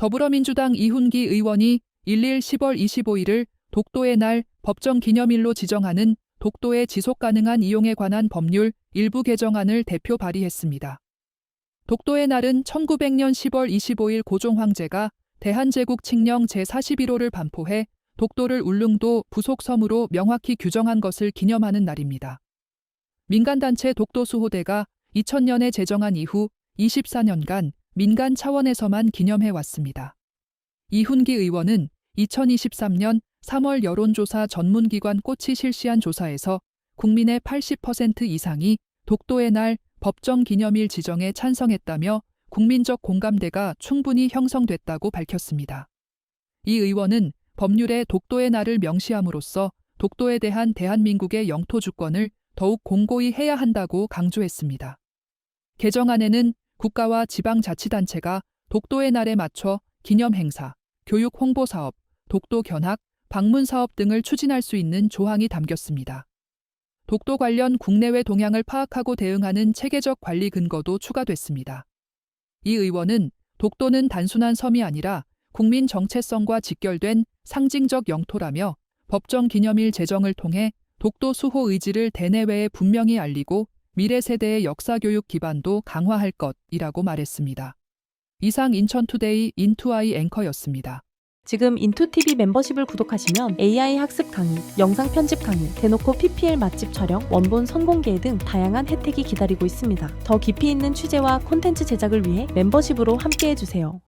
더불어민주당 이훈기 의원이 11 10월 25일을 독도의 날 법정 기념일로 지정하는 독도의 지속 가능한 이용에 관한 법률 일부 개정안을 대표 발의했습니다. 독도의 날은 1900년 10월 25일 고종 황제가 대한제국 칙령 제41호를 반포해 독도를 울릉도 부속 섬으로 명확히 규정한 것을 기념하는 날입니다. 민간단체 독도수호대가 2000년에 제정한 이후 24년간 민간 차원에서만 기념해 왔습니다. 이훈기 의원은 2023년 3월 여론조사 전문기관 꽃이 실시한 조사에서 국민의 80% 이상이 독도의 날 법정 기념일 지정에 찬성했다며 국민적 공감대가 충분히 형성됐다고 밝혔습니다. 이 의원은 법률에 독도의 날을 명시함으로써 독도에 대한 대한민국의 영토 주권을 더욱 공고히 해야 한다고 강조했습니다. 개정안에는 국가와 지방자치단체가 독도의 날에 맞춰 기념 행사, 교육 홍보 사업, 독도 견학, 방문 사업 등을 추진할 수 있는 조항이 담겼습니다. 독도 관련 국내외 동향을 파악하고 대응하는 체계적 관리 근거도 추가됐습니다. 이 의원은 독도는 단순한 섬이 아니라 국민 정체성과 직결된 상징적 영토라며 법정 기념일 제정을 통해 독도 수호 의지를 대내외에 분명히 알리고 미래 세대의 역사 교육 기반도 강화할 것이라고 말했습니다. 이상 인천투데이 인투아이 앵커였습니다. 지금 인투TV 멤버십을 구독하시면 AI 학습 강의, 영상 편집 강의, 대놓고 PPL 맛집 촬영, 원본 선공개 등 다양한 혜택이 기다리고 있습니다. 더 깊이 있는 취재와 콘텐츠 제작을 위해 멤버십으로 함께해주세요.